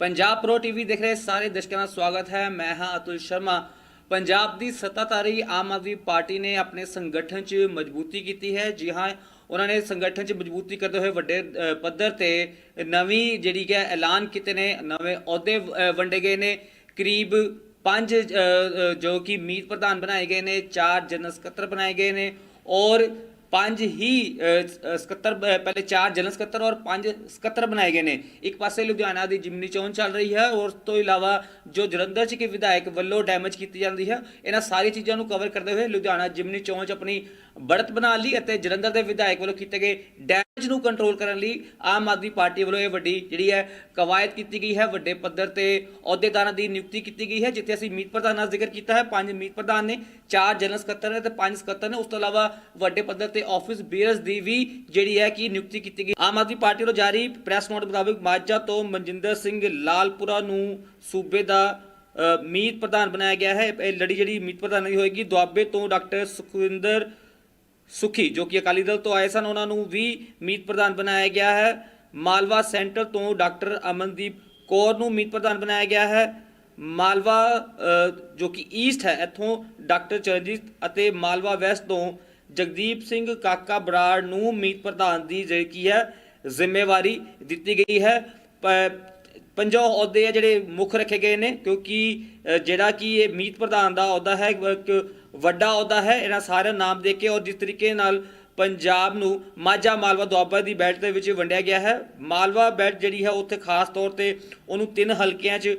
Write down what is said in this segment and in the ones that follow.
Punjab pro TV ਦੇਖ ਰਹੇ ਸਾਰੇ ਦਰਸ਼ਕਾਂ ਦਾ ਸਵਾਗਤ ਹੈ। ਮੈਂ ਹਾਂ ਅਤੁਲ ਸ਼ਰਮਾ। ਪੰਜਾਬ ਦੀ ਸੱਤਾਧਾਰੀ ਆਮ ਆਦਮੀ ਪਾਰਟੀ ਨੇ ਆਪਣੇ ਸੰਗਠਨ 'ਚ ਮਜ਼ਬੂਤੀ ਕੀਤੀ ਹੈ। ਜੀ ਹਾਂ, ਉਹਨਾਂ ਨੇ ਸੰਗਠਨ 'ਚ ਮਜ਼ਬੂਤੀ ਕਰਦੇ ਹੋਏ ਵੱਡੇ ਪੱਧਰ ਤੇ ਨਵੀਂ ਜਿਹੜੀ ਕਿ ਐਲਾਨ ਕੀਤੇ ਨੇ, ਨਵੇਂ ਅਹੁਦੇ ਵੰਡੇ ਗਏ ਨੇ। ਕਰੀਬ ਪੰਜ ਜੋ ਕਿ ਮੀਤ ਪ੍ਰਧਾਨ ਬਣਾਏ ਗਏ ਨੇ, ਚਾਰ ਜਨਰਲ ਸਕੱਤਰ ਬਣਾਏ ਗਏ ਨੇ ਔਰ ਪੰਜ ਹੀ ਸਕੱਤਰ ਪਹਿਲੇ ਚਾਰ ਜਨਰਲ ਸਕੱਤਰ ਔਰ ਪੰਜ ਸਕੱਤਰ ਬਣਾਏ ਗਏ ਨੇ। ਇੱਕ ਪਾਸੇ ਲੁਧਿਆਣਾ ਦੀ ਜਿਮਨੀ ਚੋਣ ਚੱਲ ਰਹੀ ਹੈ, ਔਰ ਉਸ ਤੋਂ ਇਲਾਵਾ ਜੋ ਜਲੰਧਰ ਚ ਕਿ ਵਿਧਾਇਕ ਵੱਲੋਂ ਡੈਮੇਜ ਕੀਤੀ ਜਾਂਦੀ ਹੈ, ਇਹਨਾਂ ਸਾਰੀ ਚੀਜ਼ਾਂ ਨੂੰ ਕਵਰ ਕਰਦੇ ਹੋਏ ਲੁਧਿਆਣਾ ਜਿਮਨੀ ਚੋਣ ਚ ਆਪਣੀ ਬੜਤ ਬਣਾ ਲਈ ਅਤੇ ਜਲੰਧਰ ਦੇ ਵਿਧਾਇਕ ਵੱਲੋਂ ਕੀਤੇ ਗਏ ਡੈਮੇਜ ਨੂੰ ਕੰਟਰੋਲ ਕਰਨ ਲਈ ਆਮ ਆਦਮੀ ਪਾਰਟੀ ਵੱਲੋਂ ਇਹ ਵੱਡੀ ਜਿਹੜੀ ਹੈ ਕਵਾਇਦ ਕੀਤੀ ਗਈ ਹੈ, ਵੱਡੇ ਪੱਧਰ ਤੇ ਅਹੁਦੇਦਾਰਾਂ ਦੀ ਨਿਯੁਕਤੀ ਕੀਤੀ ਗਈ ਹੈ, ਜਿੱਥੇ ਅਸੀਂ ਮੀਤ ਪ੍ਰਧਾਨ ਦਾ ਜ਼ਿਕਰ ਕੀਤਾ ਹੈ। ਪੰਜ ਮੀਤ ਪ੍ਰਧਾਨ ਨੇ, ਚਾਰ ਜਨਰਲ ਸਕੱਤਰ ਨੇ ਤੇ ਪੰਜ ਸਕੱਤਰ ਨੇ। ਉਸ ਤੋਂ ਇਲਾਵਾ ਵੱਡੇ ਪੱਧਰ ਤੇ ਆਫਿਸ ਬੀਅਰਸ ਦੀ ਵੀ ਜਿਹੜੀ ਹੈ ਕਿ ਨਿਯੁਕਤੀ ਕੀਤੀ ਗਈ। ਆਮ ਆਦਮੀ ਪਾਰਟੀ ਵੱਲੋਂ ਜਾਰੀ ਪ੍ਰੈਸ ਨੋਟ ਮੁਤਾਬਕ ਮਾਝਾ ਤੋਂ ਮਨਜਿੰਦਰ ਸਿੰਘ ਲਾਲਪੁਰਾ ਨੂੰ ਸੂਬੇ ਦਾ ਮੀਤ ਪ੍ਰਧਾਨ ਬਣਾਇਆ ਗਿਆ ਹੈ। ਇਹ ਲੜੀ ਜਿਹੜੀ ਮੀਤ ਪ੍ਰਧਾਨ ਦੀ ਹੋਏਗੀ, ਦੁਆਬੇ ਤੋਂ ਡਾਕਟਰ ਸੁਖਵਿੰਦਰ ਸੁਖੀ, ਜੋ ਕਿ ਅਕਾਲੀ ਦਲ ਤੋਂ ਆਏ ਸਨ, ਉਹਨਾਂ ਨੂੰ ਵੀ ਮੀਤ ਪ੍ਰਧਾਨ ਬਣਾਇਆ ਗਿਆ ਹੈ। ਮਾਲਵਾ ਸੈਂਟਰ ਤੋਂ ਡਾਕਟਰ ਅਮਨਦੀਪ ਕੌਰ ਨੂੰ ਮੀਤ ਪ੍ਰਧਾਨ ਬਣਾਇਆ ਗਿਆ ਹੈ। ਮਾਲਵਾ ਜੋ ਕਿ ਈਸਟ ਹੈ, ਇੱਥੋਂ ਡਾਕਟਰ ਚਰਨਜੀਤ ਅਤੇ ਮਾਲਵਾ ਵੈਸਟ ਤੋਂ ਜਗਦੀਪ ਸਿੰਘ ਕਾਕਾ ਬਰਾੜ ਨੂੰ ਮੀਤ ਪ੍ਰਧਾਨ ਦੀ ਜਿਹੜੀ ਹੈ ਜ਼ਿੰਮੇਵਾਰੀ ਦਿੱਤੀ ਗਈ ਹੈ। ਪ- ਪੰਜਾਂ ਅਹੁਦੇ ਆ ਜਿਹੜੇ ਮੁੱਖ ਰੱਖੇ ਗਏ ਨੇ ਕਿਉਂਕਿ ਜਿਹੜਾ ਕਿ ਇਹ ਮੀਤ ਪ੍ਰਧਾਨ ਦਾ ਅਹੁਦਾ ਹੈ ਇੱਕ ਵੱਡਾ ਅਹੁਦਾ ਹੈ ਇਹਨਾਂ ਸਾਰਿਆਂ ਨੂੰ ਨਾਮ ਦੇ ਕੇ ਔਰ ਜਿਸ ਤਰੀਕੇ ਨਾਲ ਪੰਜਾਬ ਨੂੰ ਮਾਝਾ ਮਾਲਵਾ ਦੁਆਬਾ ਦੀ ਬੈਲਟ ਦੇ ਵਿੱਚ ਵੰਡਿਆ ਗਿਆ ਹੈ। ਮਾਲਵਾ ਬੈਲਟ ਜਿਹੜੀ ਹੈ ਉੱਥੇ ਖਾਸ ਤੌਰ ਤੇ ਉਹਨੂੰ ਤਿੰਨ ਹਲਕਿਆਂ 'ਚ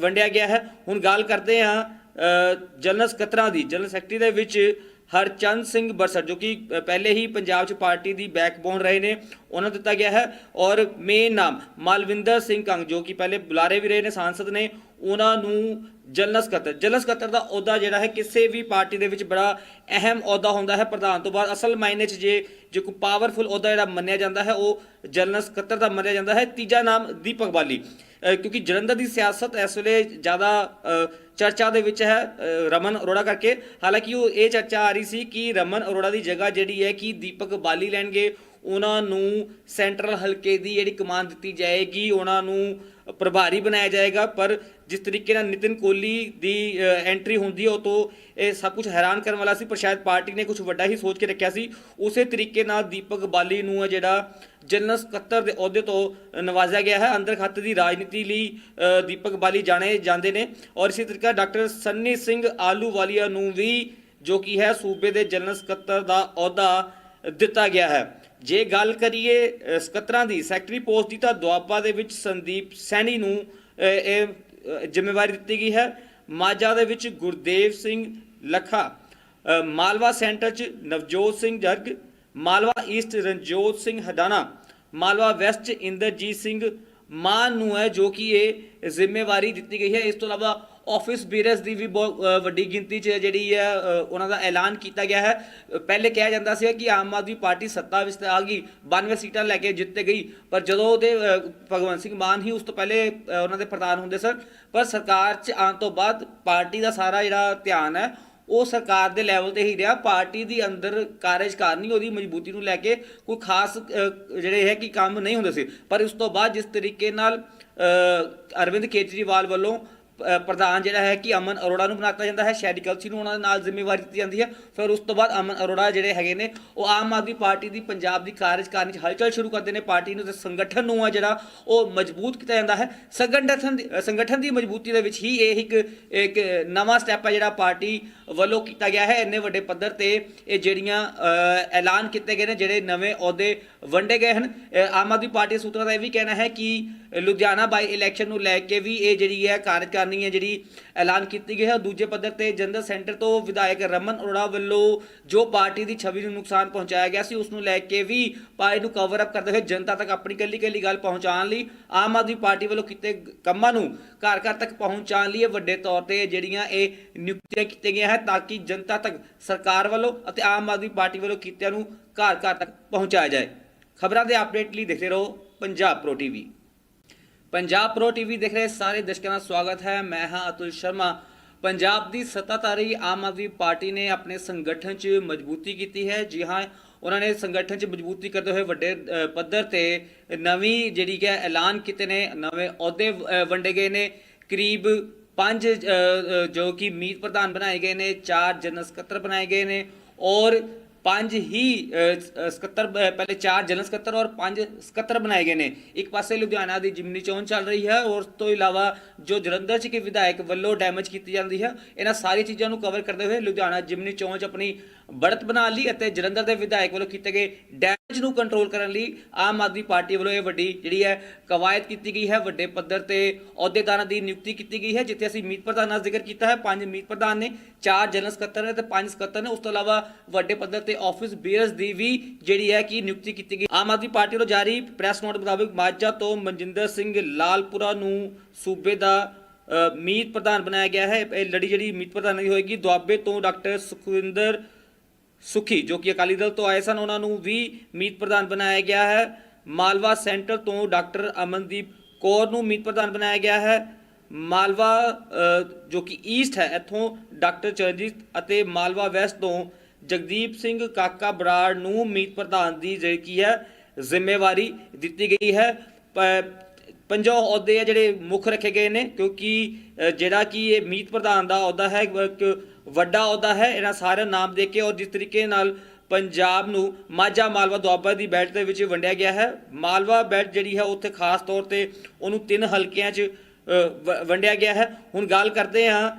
ਵੰਡਿਆ ਗਿਆ ਹੈ। ਹੁਣ ਗੱਲ ਕਰਦੇ ਹਾਂ ਅ, ਜਨਰਲ ਸਕੱਤਰਾਂ ਦੀ ਜਨਰਲ ਸੈਕਟਰੀ ਦੇ ਵਿੱਚ ਹਰਚੰਦ ਸਿੰਘ ਬਰਸਰ, ਜੋ ਕਿ ਪਹਿਲੇ ਹੀ ਪੰਜਾਬ 'ਚ ਪਾਰਟੀ ਦੀ ਬੈਕਬੋਨ ਰਹੇ ਨੇ, ਉਹਨਾਂ ਨੂੰ ਦਿੱਤਾ ਗਿਆ ਹੈ ਔਰ ਮੇਨ ਨਾਮ ਮਾਲਵਿੰਦਰ ਸਿੰਘ ਕੰਗ, ਜੋ ਕਿ ਪਹਿਲੇ ਬੁਲਾਰੇ ਵੀ ਰਹੇ ਨੇ, ਸਾਂਸਦ ਨੇ, ਉਹਨਾਂ ਨੂੰ ਜਨਰਲ ਸਕੱਤਰ ਜਨਰਲ ਸਕੱਤਰ ਦਾ ਅਹੁਦਾ ਜਿਹੜਾ ਹੈ ਕਿਸੇ ਵੀ ਪਾਰਟੀ ਦੇ ਵਿੱਚ ਬੜਾ ਅਹਿਮ ਅਹੁਦਾ ਹੁੰਦਾ ਹੈ ਪ੍ਰਧਾਨ ਤੋਂ ਬਾਅਦ। ਅਸਲ ਮਾਇਨੇ 'ਚ ਜੇ, ਜੋ ਕੋਈ ਪਾਵਰਫੁਲ ਅਹੁਦਾ ਜਿਹੜਾ ਮੰਨਿਆ ਜਾਂਦਾ ਹੈ, ਉਹ ਜਨਰਲ ਸਕੱਤਰ ਦਾ ਮੰਨਿਆ ਜਾਂਦਾ ਹੈ। ਤੀਜਾ ਨਾਮ ਦੀਪਕ ਬਾਲੀ। ਕਿਉਂਕਿ ਜਲੰਧਰ ਦੀ ਸਿਆਸਤ ਇਸ ਵੇਲੇ ਜ਼ਿਆਦਾ ਚਰਚਾ ਦੇ ਵਿੱਚ ਹੈ ਰਮਨ ਅਰੋੜਾ ਕਰਕੇ। ਹਾਲਾਂਕਿ ਉਹ ਇਹ ਚਰਚਾ ਆ ਰਹੀ ਸੀ ਕਿ ਰਮਨ ਅਰੋੜਾ ਦੀ ਜਗ੍ਹਾ ਜਿਹੜੀ ਹੈ ਕਿ ਦੀਪਕ ਬਾਲੀ ਲੈਣਗੇ, ਉਹਨਾਂ ਨੂੰ ਸੈਂਟਰਲ ਹਲਕੇ ਦੀ ਜਿਹੜੀ ਕਮਾਨ ਦਿੱਤੀ ਜਾਏਗੀ, ਉਹਨਾਂ ਨੂੰ ਪ੍ਰਭਾਰੀ ਬਣਾਇਆ ਜਾਏਗਾ, ਪਰ ਜਿਸ ਤਰੀਕੇ ਨਾਲ ਨਿਤਿਨ ਕੋਹਲੀ ਦੀ ਐਂਟਰੀ ਹੁੰਦੀ ਹੈ ਉਹ ਤੋਂ ਇਹ ਸਭ ਕੁਝ ਹੈਰਾਨ ਕਰਨ ਵਾਲਾ ਸੀ, ਪਰ ਸ਼ਾਇਦ ਪਾਰਟੀ ਨੇ ਕੁਝ ਵੱਡਾ ਹੀ ਸੋਚ ਕੇ ਰੱਖਿਆ ਸੀ। ਉਸੇ ਤਰੀਕੇ ਨਾਲ ਦੀਪਕ ਬਾਲੀ ਨੂੰ ਹੈ ਜਿਹੜਾ ਜਨਰਲ ਸਕੱਤਰ ਦੇ ਅਹੁਦੇ ਤੋਂ ਨਵਾਜ਼ਿਆ ਗਿਆ ਹੈ। ਅੰਦਰ ਖੱਤ ਦੀ ਰਾਜਨੀਤੀ ਲਈ ਦੀਪਕ ਬਾਲੀ ਜਾਣੇ ਜਾਂਦੇ ਨੇ ਔਰ ਇਸੇ ਤਰੀਕੇ ਡਾਕਟਰ ਸੰਨੀ ਸਿੰਘ ਆਲੂਵਾਲੀਆ ਨੂੰ ਵੀ ਜੋ ਕਿ ਹੈ, ਸੂਬੇ ਦੇ ਜਨਰਲ ਸਕੱਤਰ ਦਾ ਅਹੁਦਾ ਦਿੱਤਾ ਗਿਆ ਹੈ। ਜੇ ਗੱਲ ਕਰੀਏ ਸਕੱਤਰਾਂ ਦੀ, ਸੈਕਟਰੀ ਪੋਸਟ ਦੀ ਤਾਂ ਦੁਆਬਾ ਦੇ ਵਿੱਚ ਸੰਦੀਪ ਸੈਣੀ ਨੂੰ ਇਹ ਜ਼ਿੰਮੇਵਾਰੀ ਦਿੱਤੀ ਗਈ ਹੈ। ਮਾਝਾ ਦੇ ਵਿੱਚ ਗੁਰਦੇਵ ਸਿੰਘ ਲਖਾ ਮਾਲਵਾ ਸੈਂਟਰ 'ਚ ਨਵਜੋਤ ਸਿੰਘ ਜਰਗ, ਮਾਲਵਾ ਈਸਟ ਰਣਜੋਤ ਸਿੰਘ ਹਡਾਣਾ, ਮਾਲਵਾ ਵੈਸਟ 'ਚ ਇੰਦਰਜੀਤ ਸਿੰਘ ਮਾਨ ਨੂੰ ਹੈ, ਜੋ ਕਿ ਇਹ ਜ਼ਿੰਮੇਵਾਰੀ ਦਿੱਤੀ ਗਈ ਹੈ। ਇਸ ਤੋਂ ਇਲਾਵਾ ਆਫਿਸ ਬੀਰਸ ਦੀ ਵੀ ਬਹੁਤ ਵੱਡੀ ਗਿਣਤੀ 'ਚ ਜਿਹੜੀ ਹੈ ਉਹਨਾਂ ਦਾ ਐਲਾਨ ਕੀਤਾ ਗਿਆ ਹੈ। ਪਹਿਲੇ ਕਿਹਾ ਜਾਂਦਾ ਸੀ ਕਿ ਆਮ ਆਦਮੀ ਪਾਰਟੀ ਸੱਤਾ ਵਿੱਚ ਤਾਂ ਆ ਗਈ 92 ਸੀਟਾਂ ਲੈ ਕੇ ਜਿੱਤ ਗਈ, ਪਰ ਜਦੋਂ ਉਹਦੇ ਭਗਵੰਤ ਸਿੰਘ ਮਾਨ ਹੀ ਉਸ ਤੋਂ ਪਹਿਲੇ ਉਹਨਾਂ ਦੇ ਪ੍ਰਧਾਨ ਹੁੰਦੇ ਸਨ, ਪਰ ਸਰਕਾਰ 'ਚ ਆਉਣ ਤੋਂ ਬਾਅਦ ਪਾਰਟੀ ਦਾ ਸਾਰਾ ਜਿਹੜਾ ਧਿਆਨ ਹੈ, ਉਹ ਸਰਕਾਰ ਦੇ ਲੈਵਲ ਤੇ ਹੀ ਰਿਹਾ। ਪਾਰਟੀ ਦੀ ਅੰਦਰ ਕਾਰਜਕਾਰਨੀ ਉਹਦੀ ਮਜ਼ਬੂਤੀ ਨੂੰ ਲੈ ਕੇ ਕੋਈ ਖਾਸ ਜਿਹੜੇ ਹੈ ਕਿ ਕੰਮ ਨਹੀਂ ਹੁੰਦੇ ਸੀ। ਪਰ ਉਸ ਤੋਂ ਬਾਅਦ ਜਿਸ ਤਰੀਕੇ ਨਾਲ ਅਰਵਿੰਦ ਕੇਜਰੀਵਾਲ ਵੱਲੋਂ ਪ੍ਰਧਾਨ ਜਿਹੜਾ ਹੈ ਕਿ ਅਮਨ ਅਰੋੜਾ ਨੂੰ ਬਣਾਤਾ ਜਾਂਦਾ ਹੈ। ਸ਼ਹਿਰੀ ਕਲਸੀ ਨੂੰ ਉਹਨਾਂ ਦੇ ਨਾਲ ਜ਼ਿੰਮੇਵਾਰੀ ਦਿੱਤੀ ਜਾਂਦੀ ਹੈ। ਫਿਰ ਉਸ ਤੋਂ ਬਾਅਦ ਅਮਨ ਅਰੋੜਾ ਜਿਹੜੇ ਹੈਗੇ ਨੇ, ਉਹ ਆਮ ਆਦਮੀ ਪਾਰਟੀ ਦੀ ਪੰਜਾਬ ਦੀ ਕਾਰਜਕਾਰਨੀ 'ਚ ਹਲਚਲ ਸ਼ੁਰੂ ਕਰਦੇ ਨੇ। ਪਾਰਟੀ ਨੂੰ ਤੇ ਸੰਗਠਨ ਨੂੰ ਆ ਜਿਹੜਾ ਉਹ ਮਜ਼ਬੂਤ ਕੀਤਾ ਜਾਂਦਾ ਹੈ। ਸੰਗਠਨ ਸੰਗਠਨ ਦੀ ਮਜ਼ਬੂਤੀ ਦੇ ਵਿੱਚ ਹੀ ਇਹ ਇੱਕ ਇੱਕ ਨਵਾਂ ਸਟੈਪ ਹੈ ਜਿਹੜਾ ਪਾਰਟੀ ਵੱਲੋਂ ਕੀਤਾ ਗਿਆ ਹੈ। ਇੰਨੇ ਵੱਡੇ ਪੱਧਰ ਤੇ ਇਹ ਜਿਹੜੀਆਂ ਐਲਾਨ ਕੀਤੇ ਗਏ ਨੇ, ਜਿਹੜੇ ਨਵੇਂ ਅਹੁਦੇ ਵੰਡੇ ਗਏ ਹਨ। ਆਮ ਆਦਮੀ ਪਾਰਟੀ ਦੇ ਸੂਤਰਾਂ ਦਾ ਇਹ ਵੀ ਕਹਿਣਾ ਹੈ ਕਿ ਲੁਧਿਆਣਾ ਬਾਈ ਇਲੈਕਸ਼ਨ ਨੂੰ ਲੈ ਕੇ ਵੀ ਇਹ ਜਿਹੜੀ ਹੈ ਕਾਰਜਕਾਰਨੀ ਹੈ ਜਿਹੜੀ ਐਲਾਨ ਕੀਤੀ ਗਈ ਹੈ। ਦੂਜੇ ਪੱਧਰ ਤੇ ਜਨਰਲ ਸੈਂਟਰ ਤੋਂ ਵਿਧਾਇਕ ਰਮਨ ਅਰੋੜਾ ਵੱਲੋਂ ਜੋ ਪਾਰਟੀ ਦੀ ਛਵੀ ਨੂੰ ਨੁਕਸਾਨ ਪਹੁੰਚਾਇਆ ਗਿਆ ਸੀ, ਉਸ ਨੂੰ ਲੈ ਕੇ ਵੀ ਪਾਰਟੀ ਨੂੰ ਕਵਰ ਅਪ ਕਰਦੇ ਹੋਏ ਜਨਤਾ ਤੱਕ ਆਪਣੀ ਕੱਲੀ ਕੱਲੀ ਗੱਲ ਪਹੁੰਚਾਉਣ ਲਈ ਆਮ ਆਦਮੀ ਪਾਰਟੀ ਵੱਲੋਂ ਕੀਤੇ ਕੰਮਾਂ ਨੂੰ ਘਰ ਘਰ ਤੱਕ ਪਹੁੰਚਾਉਣ ਲਈ ਇਹ ਵੱਡੇ ਤੌਰ ਤੇ ਜਿਹੜੀਆਂ ਇਹ ਨਿਯੁਕਤੀਆਂ ਕੀਤੀਆਂ ਗਈਆਂ ਹੈ, ਤਾਂ ਕਿ ਜਨਤਾ ਤੱਕ ਸਰਕਾਰ ਵੱਲੋਂ ਅਤੇ ਆਮ ਆਦਮੀ ਪਾਰਟੀ ਵੱਲੋਂ ਕੀਤਿਆਂ ਨੂੰ ਘਰ ਘਰ ਤੱਕ ਪਹੁੰਚਾਇਆ ਜਾਏ। ਖਬਰਾਂ ਦੇ ਅਪਡੇਟ ਲਈ ਦੇਖਦੇ ਰਹੋ Punjab pro TV Punjab pro TV ਦੇਖ ਰਹੇ ਸਾਰੇ ਦਰਸ਼ਕਾਂ ਦਾ ਸਵਾਗਤ ਹੈ। ਮੈਂ ਹਾਂ ਅਤੁਲ ਸ਼ਰਮਾ। ਪੰਜਾਬ ਦੀ ਸੱਤਾਧਾਰੀ ਆਮ ਆਦਮੀ ਪਾਰਟੀ ਨੇ ਆਪਣੇ ਸੰਗਠਨ 'ਚ ਮਜ਼ਬੂਤੀ ਕੀਤੀ ਹੈ। ਜੀ ਹਾਂ, ਉਹਨਾਂ ਨੇ ਸੰਗਠਨ 'ਚ ਮਜ਼ਬੂਤੀ ਕਰਦੇ ਹੋਏ ਵੱਡੇ ਪੱਧਰ ਤੇ ਨਵੀਂ ਜਿਹੜੀ ਕਿ ਹੈ ਐਲਾਨ ਕੀਤੇ ਨੇ, ਨਵੇਂ ਅਹੁਦੇ ਵੰਡੇ ਗਏ ਨੇ। ਕਰੀਬ ਪੰਜ ਜੋ ਕਿ ਮੀਤ ਪ੍ਰਧਾਨ ਬਣਾਏ ਗਏ ਨੇ, ਚਾਰ ਜਨਰਲ ਸਕੱਤਰ ਬਣਾਏ ਗਏ ਨੇ ਔਰ ਪੰਜ ਹੀ ਸਕੱਤਰ ਪਹਿਲੇ ਚਾਰ ਜਨਰਲ ਸਕੱਤਰ ਔਰ ਪੰਜ ਸਕੱਤਰ ਬਣਾਏ ਗਏ ਨੇ। ਇੱਕ ਪਾਸੇ ਲੁਧਿਆਣਾ ਦੀ ਜਿਮਨੀ ਚੋਣ ਚੱਲ ਰਹੀ ਹੈ, ਔਰ ਉਸ ਤੋਂ ਇਲਾਵਾ ਜੋ ਜਲੰਧਰ ਚ ਕਿ ਵਿਧਾਇਕ ਵੱਲੋਂ ਡੈਮੇਜ ਕੀਤੀ ਜਾਂਦੀ ਹੈ, ਇਹਨਾਂ ਸਾਰੀ ਚੀਜ਼ਾਂ ਨੂੰ ਕਵਰ ਕਰਦੇ ਹੋਏ ਲੁਧਿਆਣਾ ਜਿਮਨੀ ਚੋਣ ਚ ਆਪਣੀ ਬੜਤ ਬਣਾ ਲਈ ਅਤੇ ਜਲੰਧਰ ਦੇ ਵਿਧਾਇਕ ਵੱਲੋਂ ਕੀਤੇ ਗਏ ਡੈਮੇਜ ਨੂੰ ਕੰਟਰੋਲ ਕਰਨ ਲਈ ਆਮ ਆਦਮੀ ਪਾਰਟੀ ਵੱਲੋਂ ਇਹ ਵੱਡੀ ਜਿਹੜੀ ਹੈ ਕਵਾਇਦ ਕੀਤੀ ਗਈ ਹੈ, ਵੱਡੇ ਪੱਧਰ ਤੇ ਅਹੁਦੇਦਾਰਾਂ ਦੀ ਨਿਯੁਕਤੀ ਕੀਤੀ ਗਈ ਹੈ, ਜਿੱਥੇ ਅਸੀਂ ਮੀਤ ਪ੍ਰਧਾਨ ਦਾ ਜ਼ਿਕਰ ਕੀਤਾ ਹੈ, ਪੰਜ ਮੀਤ ਪ੍ਰਧਾਨ ਨੇ, ਚਾਰ ਜਨਰਲ ਸਕੱਤਰ ਨੇ ਤੇ ਪੰਜ ਸਕੱਤਰ ਨੇ, ਉਸ ਤੋਂ ਇਲਾਵਾ ਵੱਡੇ ਪੱਧਰ ਤੇ ਆਫਿਸ ਬੀਅਰਸ ਦੀ ਵੀ ਜਿਹੜੀ ਹੈ ਕਿ ਨਿਯੁਕਤੀ ਕੀਤੀ ਗਈ। ਆਮ ਆਦਮੀ ਪਾਰਟੀ ਵੱਲੋਂ ਜਾਰੀ ਪ੍ਰੈਸ ਨੋਟ ਮੁਤਾਬਕ ਮਾਝਾ ਤੋਂ ਮਨਜਿੰਦਰ ਸਿੰਘ ਲਾਲਪੁਰਾ ਨੂੰ ਸੂਬੇ ਦਾ ਮੀਤ ਪ੍ਰਧਾਨ ਬਣਾਇਆ ਗਿਆ ਹੈ। ਇਹ ਲੜੀ ਜਿਹੜੀ ਮੀਤ ਪ੍ਰਧਾਨ ਦੀ ਹੋਏਗੀ, ਦੁਆਬੇ ਤੋਂ ਡਾਕਟਰ ਸੁਖਵਿੰਦਰ ਸੁਖੀ, ਜੋ ਕਿ ਅਕਾਲੀ ਦਲ ਤੋਂ ਆਏ ਸਨ, ਉਹਨਾਂ ਨੂੰ ਵੀ ਮੀਤ ਪ੍ਰਧਾਨ ਬਣਾਇਆ ਗਿਆ ਹੈ। ਮਾਲਵਾ ਸੈਂਟਰ ਤੋਂ ਡਾਕਟਰ ਅਮਨਦੀਪ ਕੌਰ ਨੂੰ ਮੀਤ ਪ੍ਰਧਾਨ ਬਣਾਇਆ ਗਿਆ ਹੈ। ਮਾਲਵਾ ਜੋ ਕਿ ਈਸਟ ਹੈ, ਇੱਥੋਂ ਡਾਕਟਰ ਚਰਨਜੀਤ ਅਤੇ ਮਾਲਵਾ ਵੈਸਟ ਤੋਂ ਜਗਦੀਪ ਸਿੰਘ ਕਾਕਾ ਬਰਾੜ ਨੂੰ ਮੀਤ ਪ੍ਰਧਾਨ ਦੀ ਜਿਹੜੀ ਕੀ ਹੈ, ਜ਼ਿੰਮੇਵਾਰੀ ਦਿੱਤੀ ਗਈ ਹੈ। ਪ- ਪੰਜਾਂ ਅਹੁਦੇ ਆ ਜਿਹੜੇ ਮੁੱਖ ਰੱਖੇ ਗਏ ਨੇ, ਕਿਉਂਕਿ ਜਿਹੜਾ ਕਿ ਇਹ ਮੀਤ ਪ੍ਰਧਾਨ ਦਾ ਅਹੁਦਾ ਹੈ, ਇੱਕ ਵੱਡਾ ਅਹੁਦਾ ਹੈ। ਇਹਨਾਂ ਸਾਰਿਆਂ ਨੂੰ ਨਾਮ ਦੇ ਕੇ ਔਰ ਜਿਸ ਤਰੀਕੇ ਨਾਲ ਪੰਜਾਬ ਨੂੰ ਮਾਝਾ ਮਾਲਵਾ ਦੁਆਬਾ ਦੀ ਬੈਲਟ ਦੇ ਵਿੱਚ ਵੰਡਿਆ ਗਿਆ ਹੈ। ਮਾਲਵਾ ਬੈਲਟ ਜਿਹੜੀ ਹੈ, ਉੱਥੇ ਖਾਸ ਤੌਰ ਤੇ ਉਹਨੂੰ ਤਿੰਨ ਹਲਕਿਆਂ 'ਚ ਵ- ਵੰਡਿਆ ਗਿਆ ਹੈ। ਹੁਣ ਗੱਲ ਕਰਦੇ ਹਾਂ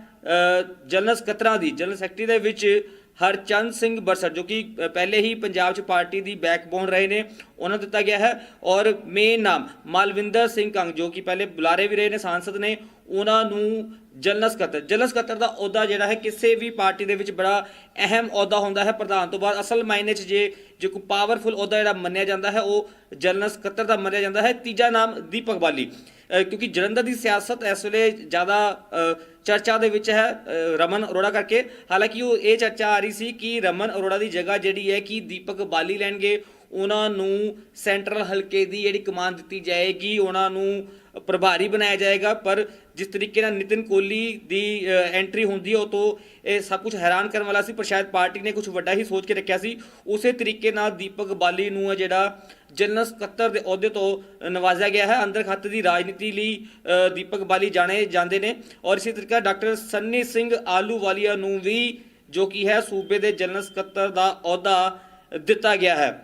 ਜਨਰਲ ਸਕੱਤਰਾਂ ਦੀ। ਜਨਰਲ ਸੈਕਟਰੀ ਦੇ ਵਿੱਚ ਹਰਚੰਦ ਸਿੰਘ ਬਰਸਰ ਜੋ ਕਿ ਪਹਿਲੇ ਹੀ ਪੰਜਾਬ 'ਚ ਪਾਰਟੀ ਦੀ ਬੈਕਬੋਨ ਰਹੇ ਨੇ, ਉਹਨਾਂ ਨੂੰ ਦਿੱਤਾ ਗਿਆ ਹੈ। ਔਰ ਮੇਨ ਨਾਮ ਮਾਲਵਿੰਦਰ ਸਿੰਘ ਕੰਗ, ਜੋ ਕਿ ਪਹਿਲੇ ਬੁਲਾਰੇ ਵੀ ਰਹੇ ਨੇ, ਸਾਂਸਦ ਨੇ ਉਹਨਾਂ ਨੂੰ ਜਨਰਲ ਸਕੱਤਰ ਜਨਰਲ ਸਕੱਤਰ ਦਾ ਅਹੁਦਾ ਜਿਹੜਾ ਹੈ ਕਿਸੇ ਵੀ ਪਾਰਟੀ ਦੇ ਵਿੱਚ ਬੜਾ ਅਹਿਮ ਅਹੁਦਾ ਹੁੰਦਾ ਹੈ ਪ੍ਰਧਾਨ ਤੋਂ ਬਾਅਦ। ਅਸਲ ਮਾਇਨੇ 'ਚ ਜੇ ਜੇ ਕੋਈ ਪਾਵਰਫੁਲ ਅਹੁਦਾ ਜਿਹੜਾ ਮੰਨਿਆ ਜਾਂਦਾ ਹੈ, ਉਹ ਜਨਰਲ ਸਕੱਤਰ ਦਾ ਮੰਨਿਆ ਜਾਂਦਾ ਹੈ। ਤੀਜਾ ਨਾਮ ਦੀਪਕ ਬਾਲੀ। ਕਿਉਂਕਿ ਜਲੰਧਰ ਦੀ ਸਿਆਸਤ ਇਸ ਵੇਲੇ ਜ਼ਿਆਦਾ ਚਰਚਾ ਦੇ ਵਿੱਚ ਹੈ ਰਮਨ ਅਰੋੜਾ ਕਰਕੇ। ਹਾਲਾਂਕਿ ਉਹ ਇਹ ਚਰਚਾ ਆ ਰਹੀ ਸੀ ਕਿ ਰਮਨ ਅਰੋੜਾ ਦੀ ਜਗ੍ਹਾ ਜਿਹੜੀ ਹੈ ਕਿ ਦੀਪਕ ਬਾਲੀ ਲੈਣਗੇ। ਉਹਨਾਂ ਨੂੰ ਸੈਂਟਰਲ ਹਲਕੇ ਦੀ ਜਿਹੜੀ ਕਮਾਨ ਦਿੱਤੀ ਜਾਏਗੀ, ਉਹਨਾਂ ਨੂੰ ਪ੍ਰਭਾਰੀ ਬਣਾਇਆ ਜਾਏਗਾ। ਪਰ ਜਿਸ ਤਰੀਕੇ ਨਾਲ ਨਿਤਿਨ ਕੋਹਲੀ ਦੀ ਐਂਟਰੀ ਹੁੰਦੀ ਹੈ ਉਹ ਤੋਂ ਇਹ ਸਭ ਕੁਝ ਹੈਰਾਨ ਕਰਨ ਵਾਲਾ ਸੀ, ਪਰ ਸ਼ਾਇਦ ਪਾਰਟੀ ਨੇ ਕੁਝ ਵੱਡਾ ਹੀ ਸੋਚ ਕੇ ਰੱਖਿਆ ਸੀ। ਉਸੇ ਤਰੀਕੇ ਨਾਲ ਦੀਪਕ ਬਾਲੀ ਨੂੰ ਹੈ ਜਿਹੜਾ ਜਨਰਲ ਸਕੱਤਰ ਦੇ ਅਹੁਦੇ ਤੋਂ ਨਵਾਜ਼ਿਆ ਗਿਆ ਹੈ। ਅੰਦਰ ਖੱਤ ਦੀ ਰਾਜਨੀਤੀ ਲਈ ਦੀਪਕ ਬਾਲੀ ਜਾਣੇ ਜਾਂਦੇ ਨੇ। ਔਰ ਇਸੇ ਤਰੀਕੇ ਡਾਕਟਰ ਸੰਨੀ ਸਿੰਘ ਆਲੂਵਾਲੀਆ ਨੂੰ ਵੀ ਜੋ ਕਿ ਹੈ, ਸੂਬੇ ਦੇ ਜਨਰਲ ਸਕੱਤਰ ਦਾ ਅਹੁਦਾ ਦਿੱਤਾ ਗਿਆ ਹੈ।